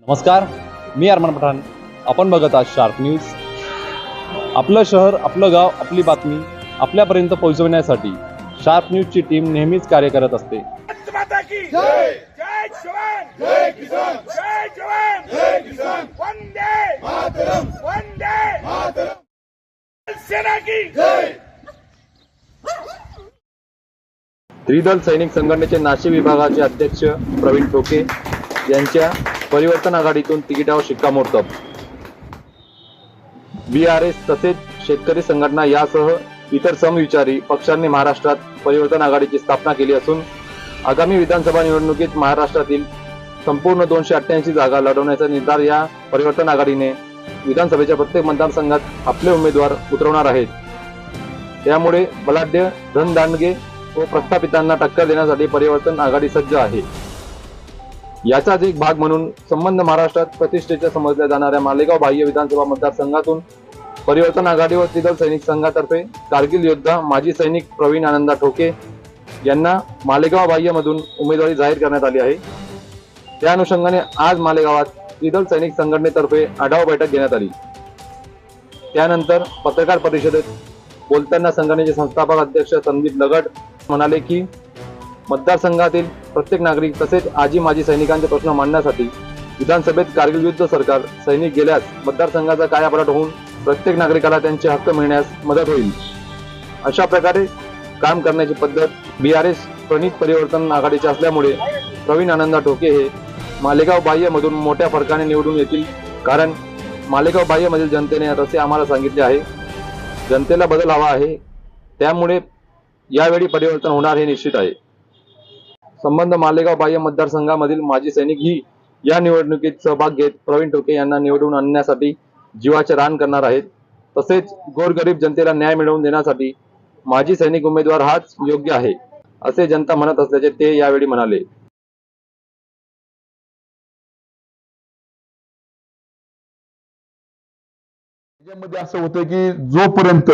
नमस्कार मी अरमान पठाण. आपण बघत आहात शार्प न्यूज. आपलं शहर आपलं गाव आपली बातमी आपल्यापर्यंत पोहोचवण्यासाठी शार्प न्यूजची टीम नेहमीच कार्य करत असते. भारत माता की? जय! जय जवान! जय किसान! जय जवान! जय किसान! वंदे! मातरम! वंदे! मातरम! सेना की? जय! त्रिदल सैनिक संघटनेचे नाशिक विभागाचे अध्यक्ष प्रवीण ठोके यांच्या परिवर्तन आघाडीतून तिकिटावर शिक्कामोर्तब बी आर एस तसेच शेतकरी संघटना यासह इतर समविचारी पक्षांनी महाराष्ट्रात परिवर्तन आघाडीची स्थापना केली असून आगामी विधानसभा निवडणुकीत महाराष्ट्रातील संपूर्ण दोनशे अठ्ठ्याऐंशी जागा लढवण्याचा निर्धार या परिवर्तन आघाडीने विधानसभेच्या प्रत्येक मतदारसंघात आपले उमेदवार उतरवणार आहेत. त्यामुळे बलाढ्य धनदांडगे व प्रस्थापितांना टक्कर देण्यासाठी परिवर्तन आघाडी सज्ज आहे. याचाच एक भाग म्हणून संबंध महाराष्ट्रात प्रतिष्ठेच्या समजल्या जाणाऱ्या मालेगाव बाह्य विधानसभा मतदारसंघातून परिवर्तन आघाडी व त्रिदल सैनिक संघातर्फे कारगिल योद्धा माजी सैनिक प्रवीण आनंदा ठोके यांना मालेगाव बाह्यमधून उमेदवारी जाहीर करण्यात आली आहे. त्या अनुषंगाने आज मालेगावात त्रिदल सैनिक संघटनेतर्फे आढावा बैठक घेण्यात आली. त्यानंतर पत्रकार परिषदेत बोलताना संघटनेचे संस्थापक अध्यक्ष संदीप लगट म्हणाले की मतदारसंघातील प्रत्येक नागरिक तसेच आजी माजी सैनिकांचे प्रश्न मांडण्यासाठी विधानसभेत कारगिल युद्ध सरकार सैनिक गेल्यास मतदारसंघाचा कायापालट होऊन प्रत्येक नागरिकाला त्यांचे हक्क मिळण्यास मदत होईल. अशा प्रकारे काम करण्याची पद्धत बी आर एस प्रणित परिवर्तन आघाडीचे असल्यामुळे प्रवीण आनंदा टोके हे मालेगाव बाह्यमधून मोठ्या फरकाने निवडून येतील कारण मालेगाव बाह्यमधील जनतेने तसे आम्हाला सांगितले आहे. जनतेला बदल हवा आहे. त्यामुळे यावेळी परिवर्तन होणार हे निश्चित आहे. संबंध मालेगाव बाह्य मतदारसंघामधील माजी सैनिक ही या निवडणुकीत सहभाग घेत प्रवीण टोके यांना निवडून आणण्यासाठी जीवाचे रान करणार आहेत. तसेच गोरगरीब जनतेला न्याय मिळवून देण्यासाठी माजी सैनिक उमेदवार हाच योग्य आहे असे जनता म्हणत असल्याचे ते यावेळी म्हणाले. त्याच्यामध्ये असं होतं की जोपर्यंत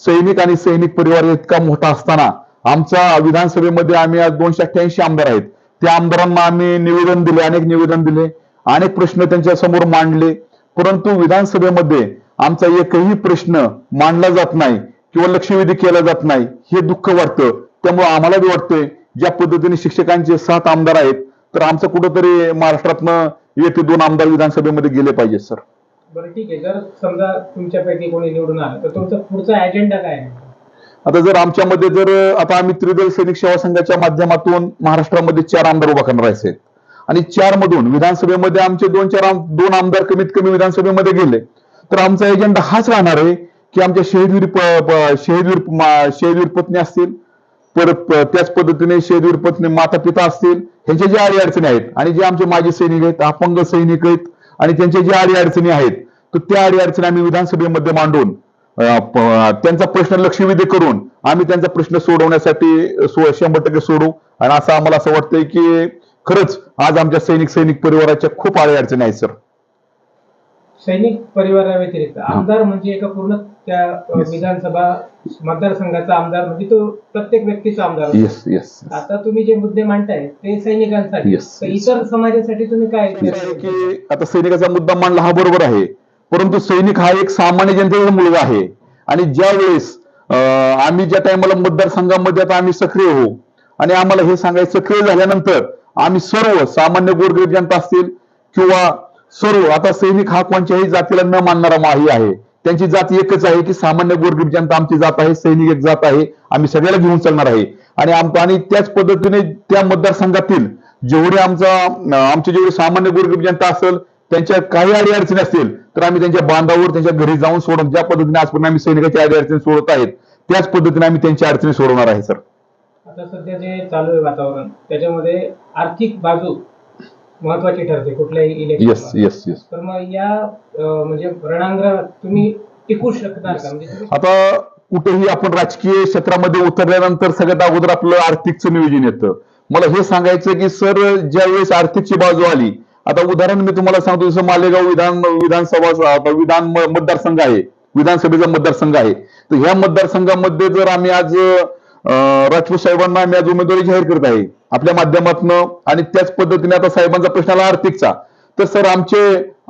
सैनिक आणि सैनिक परिवार इतका मोठा असताना आमच्या विधानसभेमध्ये आम्ही आज दोनशे अठ्ठ्याऐंशी आमदार आहेत. त्या आमदारांना आम्ही निवेदन दिले अनेक निवेदन दिले अनेक प्रश्न त्यांच्यासमोर मांडले. परंतु विधानसभेमध्ये आमचा एकही प्रश्न मांडला जात नाही किंवा लक्षवेधी केला जात नाही हे दुःख वाटतं. त्यामुळे आम्हाला बी वाटतंय ज्या पद्धतीने शिक्षकांचे सात आमदार आहेत तर आमचं कुठंतरी महाराष्ट्रातनं येथे दोन आमदार विधानसभेमध्ये गेले पाहिजेत सर. बरं ठीक आहे. जर समजा तुमच्यापैकी कोणी निवडून आलं तर तुमचा पुढचा अजेंडा काय आहे? आता जर आमच्यामध्ये जर आता आम्ही त्रिदल सैनिक सेवा संघाच्या माध्यमातून महाराष्ट्रामध्ये चार आमदार उभा करणार आहेत. आणि चार मधून विधानसभेमध्ये आमचे दोन चार आम- दोन आमदार कमीत कमी विधानसभेमध्ये गेले. तर आमचा एजेंडा हाच राहणार आहे की आमच्या शहीदवीर शहीदवीर शहीदवीर पत्नी असतील. परत त्याच पद्धतीने शहीदवीर पत्नी माता पिता असतील. ह्यांच्या ज्या अडी अडचणी आहेत आणि जे आमचे माजी सैनिक आहेत अपंग सैनिक आहेत आणि त्यांच्या ज्या आडी अडचणी आहेत तर त्या अडी अडचणी आम्ही विधानसभेमध्ये मांडून त्यांचा प्रश्न लक्षवेधी करून आम्ही त्यांचा प्रश्न सोडवण्यासाठी सो- शंभर टक्के सोडू आणि असं आम्हाला असं वाटतंय की खरंच आज आमच्या सैनिक सैनिक परिवाराच्या खूप अडी अडचणी आहेत सर सैनिक परिवाराव्यतिरिक्त आमदार म्हणजे एका पूर्ण त्या. विधानसभा मतदारसंघाचा आमदार म्हणजे तो प्रत्येक व्यक्तीचा आमदार. येस येस आता तुम्ही जे मुद्दे मांडताय ते सैनिकांसाठी. इतर समाजासाठी तुम्ही काय की आता सैनिकाचा मुद्दा मांडला हा बरोबर आहे परंतु सैनिक हा एक सामान्य जनतेचा मुलगा आहे. आणि ज्या वेळेस अं, आम्ही ज्या टायमाला मतदारसंघामध्ये आता आम्ही सक्रिय होऊ आणि आम्हाला हे सांगायचं सक्रिय झाल्यानंतर आम्ही सर्व सामान्य गोरगरीब जनता असतील किंवा सर्व आता सैनिक हा कोणत्याही जातीला न मानणारा माही आहे. त्यांची जात एकच आहे की सामान्य गोरगरीब जनता आमची जात आहे सैनिक एक जात आहे आम्ही सगळ्याला घेऊन चालणार आहे. आणि आम आणि त्याच पद्धतीने त्या मतदारसंघातील जेवढे आमचा आमचे जेवढे सामान्य गोरगरीब जनता असेल त्यांच्या काही अडी अडचणी असतील तर आम्ही त्यांच्या बांधावर त्यांच्या घरी जाऊन सोडून ज्या पद्धतीने आजपर्यंत आम्ही सैनिकाच्या अडी अडचणी सोडत आहेत त्याच पद्धतीने आम्ही त्यांच्या अडचणी सोडवणार आहे सर. आता सध्या जे चालू आहे वातावरण त्याच्यामध्ये आर्थिक बाजू महत्वाची ठरते कुठल्याही येस इलेक्शन येस येस तर मग या अ, म्हणजे रणांगणात तुम्ही टिकू शकणार का? म्हणजे तुम्ही आता कुठेही आपण राजकीय क्षेत्रामध्ये उतरल्यानंतर सगळ्यात अगोदर आपलं आर्थिकचं नियोजन येतं. मला हे सांगायचं की सर ज्या वेळेस आर्थिकची बाजू आली आता उदाहरण मी तुम्हाला सांगतो जसं मालेगाव विधान विधानसभा आता विधान मतदारसंघ आहे विधानसभेचा मतदारसंघ आहे. तर ह्या मतदारसंघामध्ये जर आम्ही आज राजपूत साहेबांना आम्ही आज उमेदवारी जाहीर करत आहे आपल्या माध्यमातून आणि त्याच पद्धतीने आता साहेबांचा प्रश्न आला आर्थिकचा तर सर आमचे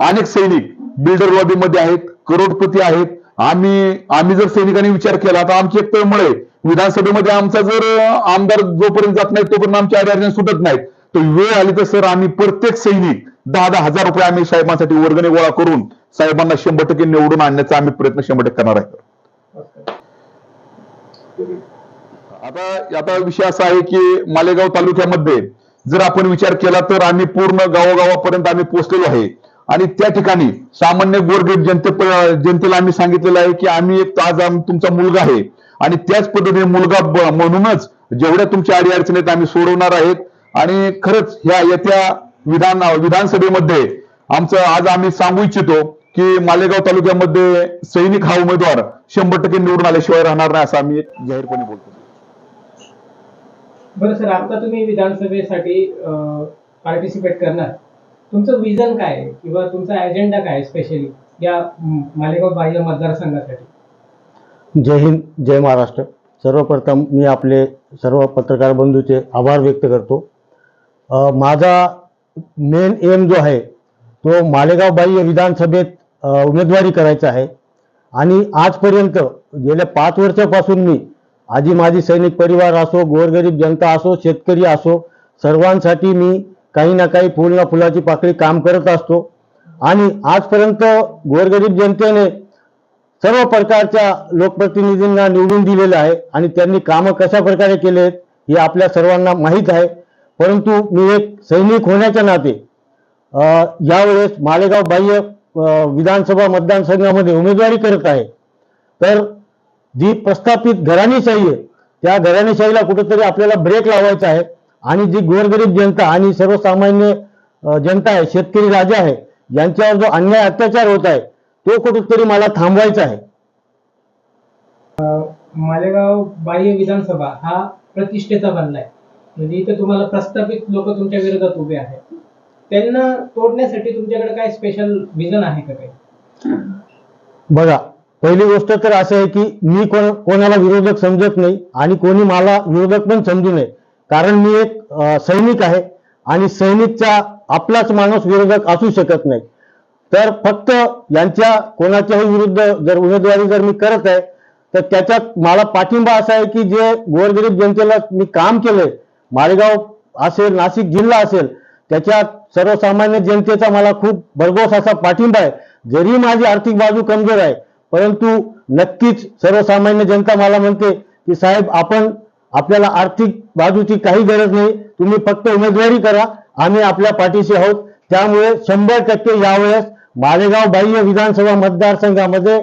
अनेक सैनिक बिल्डर लॉबीमध्ये आहेत करोडपती आहेत. आम्ही आम्ही जर सैनिकांनी विचार केला तर आमची एक तळमळे आहे. विधानसभेमध्ये आमचा जर आमदार जोपर्यंत जात नाही तोपर्यंत आमच्या अडचणी सुटत नाहीत. तर वेळ आली तर सर आम्ही प्रत्येक सैनिक दहा दहा हजार रुपये आम्ही साहेबांसाठी वर्गणी गोळा करून साहेबांना शंभर टक्के निवडून आणण्याचा आम्ही प्रयत्न शंभर टक्के करणार आहे. आता आता विषय असा आहे की मालेगाव तालुक्यामध्ये जर आपण विचार केला तर आम्ही पूर्ण गावोगावापर्यंत आम्ही पोहोचलेलो आहे. आणि त्या ठिकाणी सामान्य गोरगरीब जनते जनतेला आम्ही सांगितलेलं आहे की आम्ही एक आज तुमचा मुलगा आहे. आणि त्याच पद्धतीने मुलगा ब- म्हणूनच जेवढ्या तुमच्या अडी अडचणी आहेत आम्ही सोडवणार आहेत. आणि खरंच ह्या येत्या विधान विधानसभेमध्ये आमचं आज आम्ही सांगू इच्छितो की मालेगाव तालुक्यामध्ये सैनिक हा उमेदवार शंभर टक्के निवडून आल्याशिवाय राहणार नाही असं आम्ही जाहीरपणे बोलतो. बरं सर आता तुम्ही विधानसभेसाठी पार्टिसिपेट करणार. तुमचं विजन काय आहे? किंवा तुमचा अजेंडा काय आहे स्पेशली या मालेगाव बाह्य मतदारसंघासाठी? जय हिंद जय महाराष्ट्र. सर्वप्रथम मी आपले सर्व पत्रकार बंधूचे आभार व्यक्त करतो. अ, माझा मेन एम जो आहे तो मालेगाव बाह्य विधानसभेत उमेदवारी करायचा आहे. आणि आजपर्यंत गेल्या पाच वर्षापासून मी आजी माझी सैनिक परिवार असो गोरगरीब जनता असो शेतकरी असो सर्वांसाठी मी काही ना काही फुल ना फुलाची पाकळी काम करत असतो. आणि आजपर्यंत गोरगरीब जनतेने सर्व प्रकारच्या लोकप्रतिनिधींना निवडून दिलेलं आहे. आणि त्यांनी कामं कशा प्रकारे केले आहेत हे आपल्या सर्वांना माहीत आहे. परंतु मी एक सैनिक होण्याच्या नाते यावेळेस मालेगाव बाह्य विधानसभा मतदारसंघामध्ये उमेदवारी करत आहे. तर जी प्रस्थापित घराणेशाही आहे त्या घराणेशाहीला कुठेतरी आपल्याला ब्रेक लावायचा आहे आणि जी गोरगरीब जनता आणि सर्वसामान्य जनता आहे शेतकरी राजा आहे यांच्यावर जो अन्याय अत्याचार होत आहे तो कुठेतरी मला थांबवायचा आहे. मालेगाव बाह्य विधानसभा हा प्रतिष्ठेचा बनलाय म्हणजे इथे तुम्हाला प्रस्थापित लोक तुमच्या विरोधात उभे आहेत. त्यांना तोडण्यासाठी तुमच्याकडे काय स्पेशल विजन आहे का काही? बघा पहिली गोष्ट तर असं आहे की मी कोण कोणाला विरोधक समजत नाही आणि कोणी मला विरोधक पण समजू नये. कारण मी एक सैनिक आहे आणि सैनिकचा आपलाच माणूस विरोधक असू शकत नाही. तर फक्त यांच्या कोणाच्याही विरुद्ध जर उमेदवारी जर मी करत आहे तर त्याच्यात मला पाठिंबा असा आहे की जे गोरगरीब जनतेला मी काम केलंय मालेगाव असेल नाशिक जिल्हा असेल त्याच्यात सर्वसामान्य जनतेचा मला खूप भरघोस असा पाठिंबा आहे. जरी माझी आर्थिक बाजू कमजोर आहे परंतु नक्कीच सर्वसामान्य जनता मला म्हणते की साहेब आपण आपल्याला आर्थिक बाजूची काही गरज नाही तुम्ही फक्त उमेदवारी करा आम्ही आपल्या पाठीशी आहोत. त्यामुळे शंभर टक्के यावेळेस मालेगाव बाह्य विधानसभा मतदारसंघामध्ये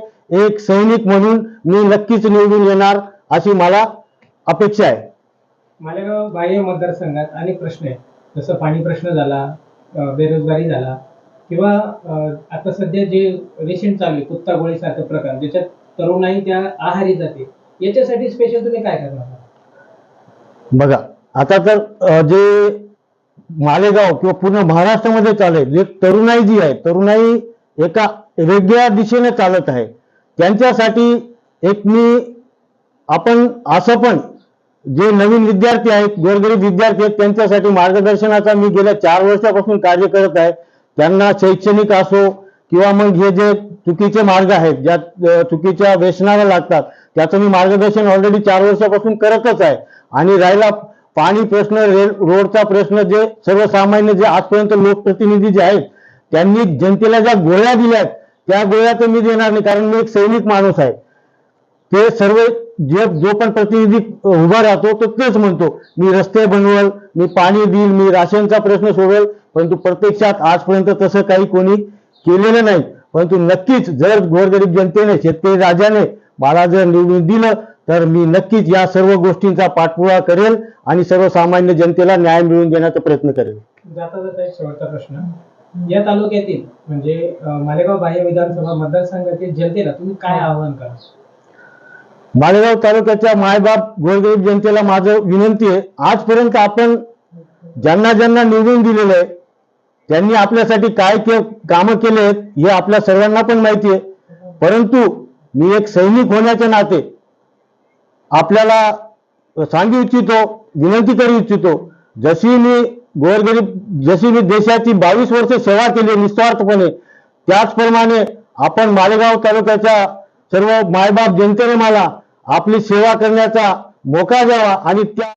एक सैनिक म्हणून मी नक्कीच निवडून येणार अशी मला अपेक्षा आहे. मालेगाव बाह्य मतदारसंघात अनेक प्रश्न आहेत. जसं पाणी प्रश्न झाला अं, बेरोजगारी झाला किंवा अं, आता सध्या जे रेशन चालू आहे कुत्ता गोळीसारखं प्रकार ज्याच्यात तरुणाई त्या आहारी जाते याच्यासाठी स्पेशल तुम्ही काय करणार? बघा आता तर अ, जे मालेगाव किंवा पूर्ण महाराष्ट्रामध्ये चालेल जे तरुणाई जी आहे तरुणाई एका वेगळ्या दिशेने चालत आहे. त्यांच्यासाठी एक मी आपण असं पण जे नवीन विद्यार्थी आहेत गोरगरीब विद्यार्थी आहेत त्यांच्यासाठी मार्गदर्शनाचा मी गेल्या चार वर्षापासून कार्य करत आहे. त्यांना शैक्षणिक असो किंवा मग हे जे चुकीचे मार्ग आहेत ज्या चुकीच्या व्यसनाला लागतात त्याचं मी मार्गदर्शन ऑलरेडी चार वर्षापासून करतच आहे. आणि राहिला पाणी प्रश्न रेल रोडचा प्रश्न जे सर्वसामान्य जे आजपर्यंत लोकप्रतिनिधी जे आहेत त्यांनी जनतेला ज्या गोळ्या दिल्यात त्या गोळ्या तर मी देणार नाही कारण मी एक सैनिक माणूस आहे. ते सर्व जे जो पण प्रतिनिधी उभा राहतो तो तेच म्हणतो मी रस्ते बनवल मी पाणी देईल मी राशनचा प्रश्न सोडवेल परंतु प्रत्यक्षात आजपर्यंत तसं काही कोणी केलेलं नाही. परंतु नक्कीच जर गोरगरीब जनतेने शेतकरी राजाने मला जर निवडून दिलं तर मी नक्कीच या सर्व गोष्टींचा पाठपुरावा करेल आणि सर्वसामान्य जनतेला न्याय मिळवून देण्याचा प्रयत्न करेल. जाता जाता एक शेवटचा प्रश्न. या तालुक्यातील म्हणजे मालेगाव बाह्य विधानसभा मतदारसंघातील जनतेला तुम्ही काय आवाहन करा मालेगाव तालुक्याच्या मायबाप गोरगरीब जनतेला माझं विनंती आहे. आजपर्यंत आपण ज्यांना ज्यांना निवडून दिलेलं आहे त्यांनी आपल्यासाठी काय के कामं केले आहेत हे आपल्या सर्वांना पण माहिती आहे. परंतु मी एक सैनिक होण्याच्या नाते आपल्याला सांगू इच्छितो विनंती करू इच्छितो जशी मी गोरगरीब जशी मी देशाची बावीस वर्ष सेवा केली निस्वार्थपणे त्याचप्रमाणे आपण मालेगाव तालुक्याच्या सर्व मायबाप जनतेने मला आपली सेवा करण्याचा मोका द्यावा आणि त्या